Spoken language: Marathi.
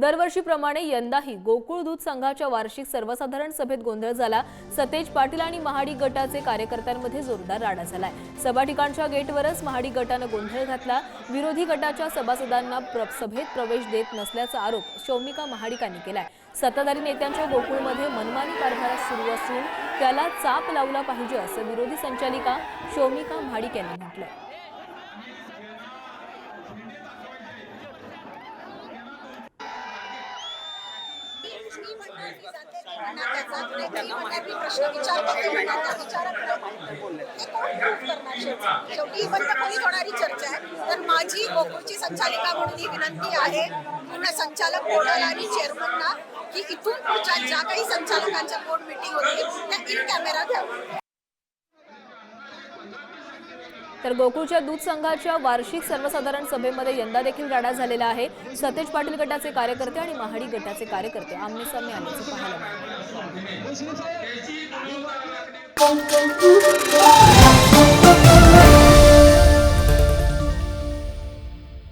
दरवर्षीप्रमाणे यंदाही गोकुळ दूध संघाच्या वार्षिक सर्वसाधारण सभेत गोंधळ झाला. सतेज पाटील आणि महाडी गटाचे कार्यकर्त्यांमध्ये जोरदार राडा झालाय. सभा ठिकाणच्या गेटवरच महाडी गटानं गोंधळ घातला. विरोधी गटाच्या सभासदांना प्र- सभेत प्रवेश देत नसल्याचा आरोप शौमिका महाडिकांनी केलाय. सत्ताधारी नेत्यांच्या गोकुळमध्ये मनमानी कारभार सुरू असून त्याला चाप लावला पाहिजे असं विरोधी संचालिका शौमिका महाडिक यांनी आहे शेवटी? होणारी चर्चा आहे तर माझी गोकुळची संचालिका म्हणून ही विनंती आहे पूर्ण संचालक बोर्डाला आणि चेअरमनना की इथून पुढच्या ज्या काही संचालकांच्या बोर्ड मिटिंग होतील त्या इन कॅमेरा घ्याव्या तर गोकुळच्या दूध संघाच्या वार्षिक सर्वसाधारण सभेमध्ये यंदा देखील राडा झालेला आहे. सतेज पाटील गटाचे कार्यकर्ते आणि महाडी गटाचे कार्यकर्ते आमने सामने आल्याचं पाहायला मिळालं.